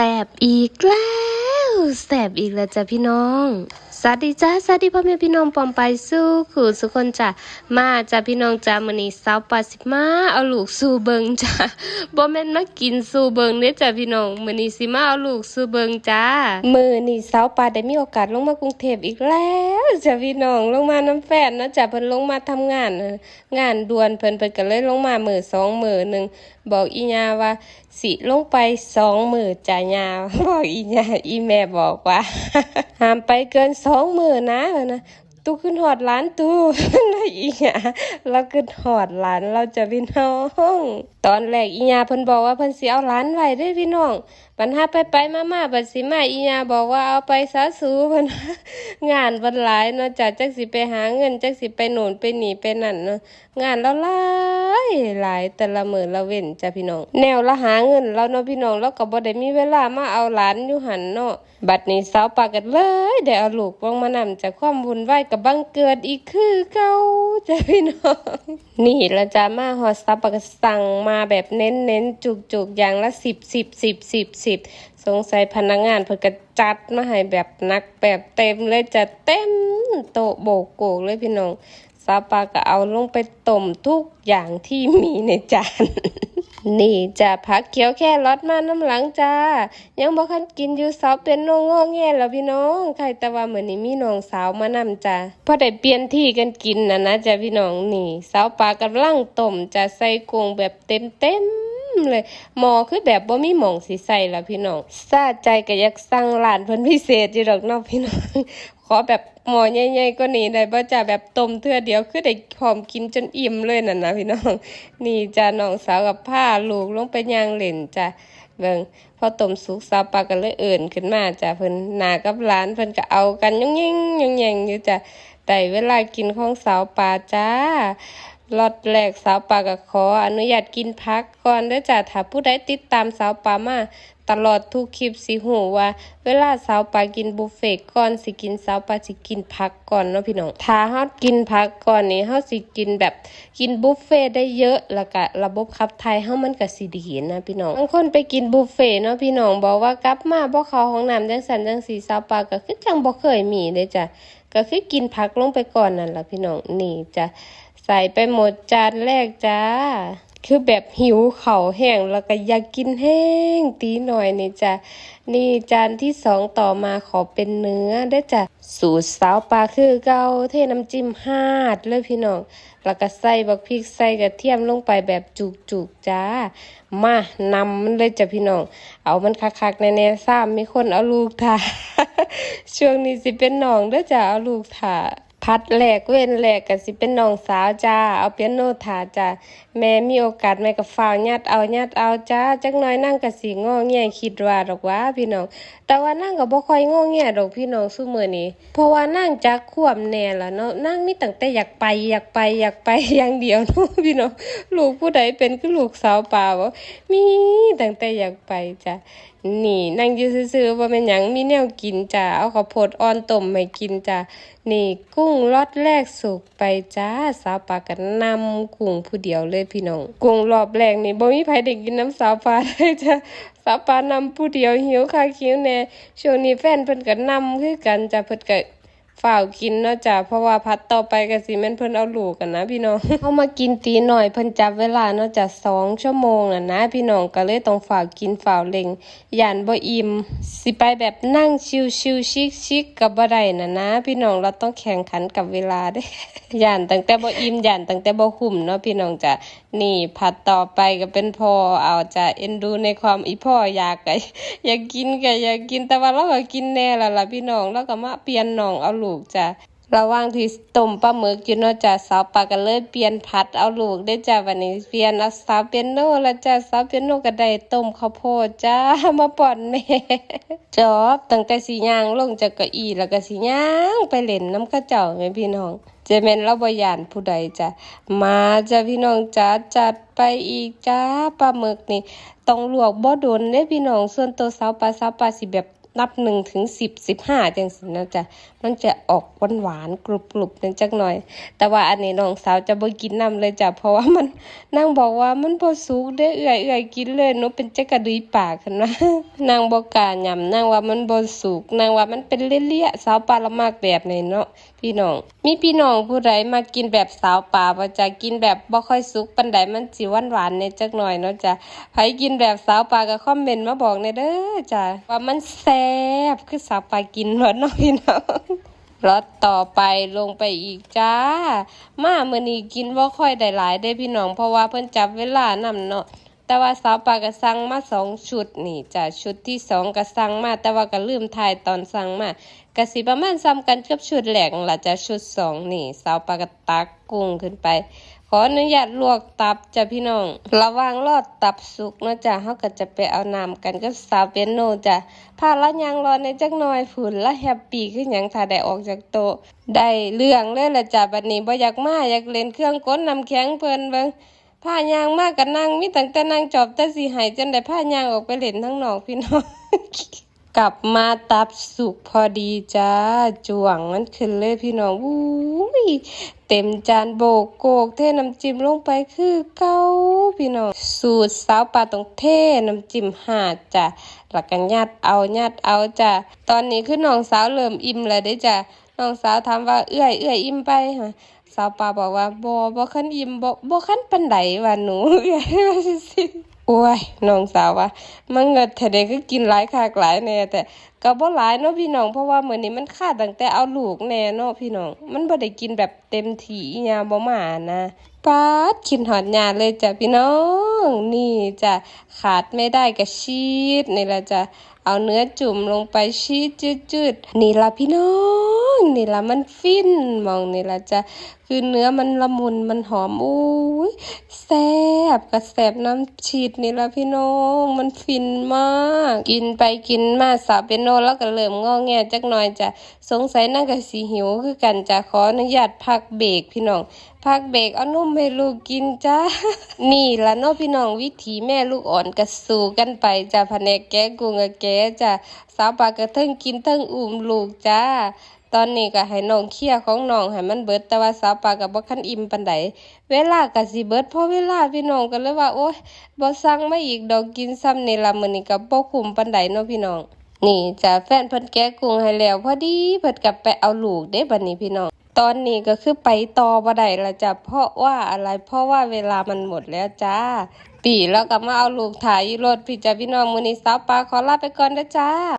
แสบอีกแล้วแสบอีกแล้วจ้ะพี่น้อง สวัสดีจ้าสวัสดีพ่อแม่พี่น้องปอมไปสู้ขู่สุกคนจ้ะมาจ้ะพี่น้องจ้ามื้อนี้สาวปาสิมาเอาลูกสู่เบิงจ้ะบ่แม่นมากินสู่เบิงเด้จ้ะพี่น้องมื้อนี้สิมาเอาลูกสู่เบิงจ้ามื้อนี้สาวปาได้มีโอกาสลงมากรุงเทพอีกแล้วจ้ะพี่น้องลงมาน้ำแฟนเนาะจ้ะเพิ่นลงมาทำงาน งานด่วนเพิ่นเพิ่นก็เลยลงมามื้อสองมื้อหนึงบอกอีญาว่า สิลงไปสองมือจ่ายาบอกอีญาอีแม่บอกว่าห้ามไปเกินสองมือนะนะตู้ขึ้นหอดร้านตู้นะอีญาเราขึ้นหอดร้านเราจะพี่น้อง ตอนแรกอีญาเพิ่นบอกว่าเพิ่นสิเอาร้านไว้ได้พี่น้อง ปัญหาไปไปมามาบัดสิมาอีญาบอกว่าเอาไปซะสูพิ่นงานบันหลายเนาะจ้ะจักสิไปหาเงินจักสิไปโน่นไปหนีไปนั่นเนาะงานเราหลายหลายแต่ละมือละเว้นจ้ะพี่น้อง แนวละหาเงินเราเนาะพี่น้องเราก็บ่ได้มีเวลามาเอาหลานอยู่หันเนาะบัดนี้สาวปากกันเลยได้เอาลูกลงมานำจากความวุ่นวายกับบังเกิดอีกคือเก่าจ้ะพี่น้องนี่ละจ้ะมาฮอดสาปากก็สั่งมาแบบเน้นๆจุกๆอย่างละ10 10 10 10 10สสงสัยพนักงานเพิ่นก็จัดมาให้แบบนักแบบเต็มเลยจะเต็มโต๊ะโบกโกกเลยพี่น้องซาปาก็เอาลงไปต้มทุกอย่างที่มีในจานนี่จะผักเขียวแค่รสมาน้ำหลังจ้า ยังบ่คันกินอยู่สาวเป็นน้องงอแงแล้วพี่น้อง ใครแต่ว่าเหมือนนี้มีน้องสาวมานำจ้าพอได้เปลี่ยนที่กันกินนะนะจ้าพี่น้องนี่ สาวปลากำลังต้มจะใส่กุ้งแบบเต็มเต็ม เลยหมอคือแบบบ่มีหมองสิใส่ละพี่น้องซาใจก็อยากสั่งร้านเพิ่นพิเศษอยู่ดอกเนาะพี่น้องขอแบบหมอใหญ่ๆก็นี่ได้บ่จ้าแบบต้มเทื่อเดียวคือได้พร้อมกินจนอิ่มเลยนั่นนะพี่น้อง นี่จ้าน้องสาวกับผ้าลูกลงไปย่างเล่นจ้ะเบิ่งพอต้มสุกสาวปลาก็เลยเอิ่นขึ้นมาจ้ะเพิ่นหนากับหลานเพิ่นก็เอากันยุ่งยิงยุ่งยิงอยู่จ้ะได้เวลากินของสาวปลาจ้า รอดแรกสาวปลาก็ขออนุญาตกินพักก่อนเด้อจ้ะถ้าผู้ใดติดตามสาวปลามาตลอดทุกคลิปสิหูว่า เวลาสาวปลากินบุฟเฟ่ต์ก่อนสิกินสาวปลาสิกินพักก่อนเนาะพี่น้องถ้าเฮากินพักก่อนนี่เฮาสิกินแบบกินบุฟเฟ่ต์ได้เยอะแล้วก็ระบบขับถ่ายเฮามันก็สิดีนะพี่น้องบางคนไปกินบุฟเฟ่ต์เนาะพี่น้องบอกว่ากลับมาบ่เข้าห้องน้ำจังซั่นจังซี่สาวปลาก็คือจังบ่เคยมีเด้จ้ะก็คือกินพักลงไปก่อนนั่นล่ะพี่น้องนี่จ้ะ ใส่ไปหมดจานแรกจ้า คือแบบหิวเข่าแห้งแล้วก็อยากกินแห้งตีหน่อยนี่จ้ะนี่จานที่สองต่อมาขอเป็นเนื้อได้จ้ะสูตรสาวปลาคือเกาเทน้ำจิ้มฮาดเลยพี่น้องแล้วก็ใส่บักพริกใส่กระเทียมลงไปแบบจุกๆจ้ามานำมันเลยจ้ะพี่น้องเอามันคักๆแน่ๆซ้ำมีคนเอาลูกถ่าช่วงนี้สิเป็นน้องเด้จ้ะเอาลูกถ่า พัดแหลกเว้นแหลกก็สิเป็นน้องสาวจ้า เอาเปียโนถาจ้าแม่มีโอกาสแม่ก็ฟ้าวญาติเอาญาติเอาจ้าจักน้อยนั่งก็สิงอแงคิดว่าดอกว่าพี่น้อง แต่ว่านั่งก็บ่ค่อยงอแงดอกพี่น้องซุมื้อนี้เพราะว่านั่งจักควบแน่ล่ะเนาะนั่งมีตั้งแต่อยากไปอยากไปอยากไปอย่างเดียวเนาะพี่น้องลูกผู้ใดเป็นคือลูกสาวป่าบ่มีตั้งแต่อยากไปจ้ะนี่นั่งอยู่ซื่อๆว่าเป็นหยังมีแนวกินจ้าเอาข้าวโพดอ่อนต้มให้กินจ้านี่กุ้งรอดแรกสุกไปจ้าสาวปากันนำกุ้งผู้เดียวเลยพี่น้องกุ้งรอบแรกนี่บ่มีใครได้กินน้ำสาวปลาได้จ้าสาวปลานำผู้เดียวหิวค่ะคิ้วแน่ช่วงนี้แฟนเพิ่นก็นำคือกันจ้าเพิ่นก็ ฝ่าวกินเนาะจ้ะเพราะว่าพัดต่อไปก็สิแม่นเพิ่นเอาลูกกันนะ พี่น้องเอามากินตีหน่อยเพิ่นจับเวลาเนาะจ้ะสองชั่วโมงน่ะนะ พี่น้องก็เลยต้องฝ่าวกินฝ่าวเล็งย่านบ่อิ่มสิไปแบบนั่งชิวๆชิคๆกับบ่ได้น่ะนะ พี่น้องเราต้องแข่งขันกับเวลาด้ย่านตั้งแต่บ่อิ่มย่านตั้งแต่บ่คุ้มเนาะพี่น้องจ้ะนี่ผัดต่อไปก็เป็นพ่อเอาจ้ะเอ็นดูในความอีพ่ออยากก็อยากกินก็อยากกินแต่ว่าเราก็กินแน่แล้วล่ะพี่น้องแล้วก็มาเปลี่ยนน้องเอาลูกจ้ะระว่างที่ต้มปลาหมึกอยู่นาะจ้ะสาวปลาก็เลยเปลี่ยนผัดเอาลูกได้จ้ะวันนี้เปลี่ยนเอาสาวเปียโนแล้วจ้ะสาวเปียโนก็ได้ต้มข้าวโพดจ้ามาป่อนแน่จอบตั้งแต่สีย่างลงจากเก้าอี้แล้วก็สีย่างไปเล่นน้ำข้าวเจ้าแม่พี่น้องเจแม่นเราบ่ยานผู้ใดจ้ะมาจ้ะพี่น้องจ้าจัดไปอีกจ้าปลาหมึกนี่ต้องลวกบ่โดนเด้พี่น้องส่วนตัวสาวปลาสาวปลาสิแบบ นับหนึ่งถึงสิบสิบห้าจังสินะจ๊ะมันจะออกหวานหวานกรุบกรุบนั่นจักหน่อย แต่ว่าอันนี้น้องสาวจะบ่กินน้ำเลยจ้ะเพราะว่ามันนางบอกว่ามันบ่สุกเด้อเอื่อยเอื่อยกินเลยหนูเป็นจักกระดุยปากนมานางบ่กล้าหยำนางว่ามันบ่สุกนางว่ามันเป็นเลี่ยๆสาวปลาละมากแบบนี้เนาะพี่น้อง มีพี่น้องผู้ใดมากินแบบสาวปลาบ่จะกินแบบบ่ค่อยสุกปานใดมันสิหวานหวานในจักหน่อยเนาะจ้ะใครกินแบบสาวปลาก็คอมเมนต์มาบอกในเด้อจ้ะว่ามันแซ่บคือสาวปลากินบ่เนาะพี่น้องรถต่อไปลงไปอีกจ้า มามื้อนี้กินบ่ค่อยได้หลายได้พี่น้อง เพราะว่าเพิ่นจับเวลานำเนาะแต่ว่าสาวปาก็สั่งมาสองชุดนี่จ้ะชุดที่สองก็สั่งมา แต่ว่าก็ลืมถ่ายตอนสั่งมา กสิประมาณซ้ำกันกับชุดแรกนั่นล่ะจ้ะชุดสองนี่สาวปากตักกุ้งขึ้นไป ขออนุญาตลวกตับจ้ะพี่น้อง ระว่างรอดตับสุกเนาะจ้ะเฮาก็จะไปเอาน้ำกันกับสาวเปียโนจ้ะพาละยังรอในจักหน่อยฝุ่นละแฮปปี้คือหยังถ้าได้ออกจากโต๊ะได้เรื่องเลยละจ้ะบัดนี้บ่อยากมาอยากเล่นเครื่องกดน้ำแข็งเพลินเบิ่งพายางมากก็นั่งมีตั้งแต่นั่งจอบแต่สิหายจนได้พายางออกไปเล่นทั้งนอกพี่น้อง กลับมาตับสุกพอดีจ้าจวงมันขึ้นเลยพี่น้องวู้ยเต็มจานโบกโกกเทน้ำจิ้มลงไปคือเก้าพี่น้องสูตรสาวปลาต้องเทน้ำจิ้มหาดจ้ะหลักกันยัดเอายัดเอาจ้ะตอนนี้คือน้องสาวเริ่มอิ่มแล้วเด้จ้ะน้องสาวถามว่าเอื้อยเอื้อยอิ่มไปฮะสาวปลาบอกว่าบ่บ่คันอิ่มบ่บ่คันปานใดว่าหนูเอื้อยว่าสิ โอ้ยน้องสาวว่ามันเงิดแต่เด็กก็กินหลายคากหลายแน่แต่ก็บ่หลายเนาะพี่น้องเพราะว่ามื้อนี้มันขาดตั้งแต่เอาลูกแน่เนาะพี่น้อง มันบ่ได้กินแบบเต็มที่อิหยังบ่มานะปาดกินหอดยาเลยจ้ะพี่น้อง นี่จ้ะขาดไม่ได้ก็ชีสนี่ละจ้ะเอาเนื้อจุ่มลงไปชีสจืดๆนี่ละพี่น้อง นี่ละมันฟินมองนี่ละจ้ะคือเนื้อมันละมุนมันหอมอุ้ยแซ่บกับแซ่บน้ำชีดนี่ละพี่น้องมันฟินมาก กินไปกินมาสาวเปียโนแล้วก็เริ่มงอแงจักหน่อยจ้ะสงสัยนั่งกับสีหิวคือกันจ้ะขออนุญาตพักเบรกพี่น้องพักเบรกเอานุ่มให้ลูกกินจ้า นี่ละเนาะพี่น้องวิถีแม่ลูกอ่อนกระสู่กันไปจ้ะแผนกแกะกุ้งกับแกจ้ะสาวปลากระเทิงกินเทิงอุ้มลูกจ้า ตอนนี้ก็ให้น้องเคี่ยของน้องให้มันเบิดแต่ว่าสาวปากับบ่คันอิ่มปานใดเวลาก็สิเบิดพอเวลาพี่น้องก็เลยว่า โอ๊ยบ่สั่งมาอีกดอกกินซ้ำนี่ละมื้อนี้ก็บ่คุ้มปานใดเนาะพี่น้อง นี่จ้ะแฟนเพิ่นแกะกุ้งให้แล้วพอดีเพิ่นก็ไปเอาลูกเด้บัดนี้พี่น้องตอนนี้ก็คือไปต่อบ่ได้ละจ้ะเพราะว่าอะไรเพราะว่าเวลามันหมดแล้วจ้า ปีแล้วก็มาเอาลูกถ่ายรถพี่จ้ะพี่น้องมื้อนี้สาวปาขอลาไปก่อนเด้อจ้า